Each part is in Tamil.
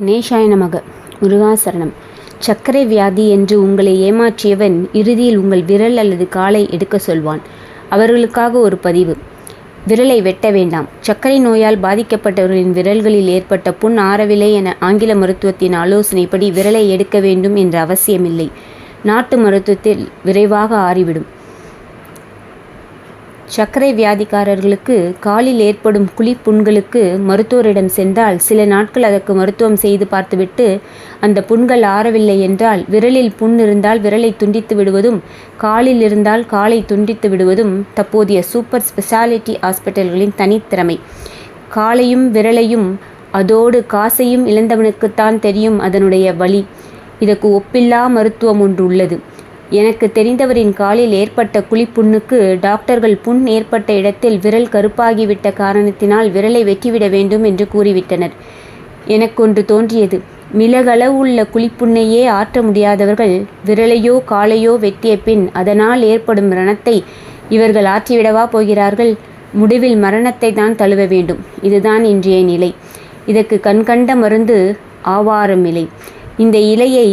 நேஷாய நமக முருகாசரணம். சர்க்கரை வியாதி என்று உங்களை ஏமாற்றியவன் இறுதியில் உங்கள் விரல் அல்லது காலை எடுக்க சொல்வான். அவர்களுக்காக ஒரு பதிவு. விரலை வெட்ட வேண்டாம். சர்க்கரை நோயால் பாதிக்கப்பட்டவர்களின் விரல்களில் ஏற்பட்ட புண் ஆறவில்லை என ஆங்கில மருத்துவத்தின் ஆலோசனைப்படி விரலை எடுக்க வேண்டும் என்ற அவசியமில்லை. நாட்டு மருத்துவத்தில் விரைவாக ஆறிவிடும். சர்க்கரை வியாதிக்காரர்களுக்கு காலில் ஏற்படும் குழி புண்களுக்கு மருத்துவரிடம் சென்றால் சில நாட்கள் அதற்கு மருத்துவம் செய்து பார்த்துவிட்டு அந்த புண்கள் ஆறவில்லை என்றால் விரலில் புண் இருந்தால் விரலை துண்டித்து விடுவதும் காலில் இருந்தால் காலை துண்டித்து விடுவதும் தற்போதைய சூப்பர் ஸ்பெஷாலிட்டி ஹாஸ்பிட்டல்களின் தனித்திறமை காலையும் விரலையும் அதோடு காசையும் இழந்தவனுக்குத்தான் தெரியும் அதனுடைய வழி இதற்கு ஒப்பில்லா மருத்துவம் ஒன்று உள்ளது. எனக்கு தெரிந்தவரின் காலில் ஏற்பட்ட குழிப்புண்ணுக்கு டாக்டர்கள் புண் ஏற்பட்ட இடத்தில் விரல் கருப்பாகிவிட்ட காரணத்தினால் விரலை வெட்டிவிட வேண்டும் என்று கூறிவிட்டனர். எனக்கொன்று தோன்றியது. மிளகளவு உள்ள குழிப்புண்ணையே ஆற்ற முடியாதவர்கள் விரலையோ காலையோ வெட்டிய பின் அதனால் ஏற்படும் ரணத்தை இவர்கள் ஆற்றிவிடவா போகிறார்கள்? முடிவில் மரணத்தை தான் தழுவ வேண்டும். இதுதான் இன்றைய நிலை. இதற்கு கண்கண்ட மருந்து ஆவாரம் இலை இந்த இலையை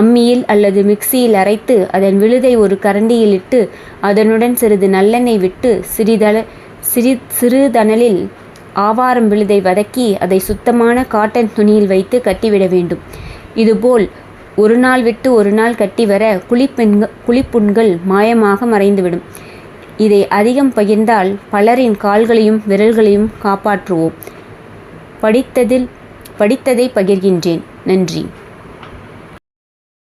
அம்மியில் அல்லது மிக்சியில் அரைத்து அதன் விழுதை ஒரு கரண்டியில் இட்டு அதனுடன் சிறிது நல்லெண்ணெய் விட்டு சிறிதள சிறி சிறுதணலில் ஆவாரம் விழுதை வதக்கி அதை சுத்தமான காட்டன் துணியில் வைத்து கட்டிவிட வேண்டும். இதுபோல் ஒரு நாள் விட்டு ஒரு நாள் கட்டி வர குளிப்பெண்க குழிப்புண்கள் மாயமாக மறைந்துவிடும். இதை அதிகம் பகிர்ந்தால் பலரின் கால்களையும் விரல்களையும் காப்பாற்றுவோம். படித்ததில் படித்ததை பகிர்கின்றேன். நன்றி.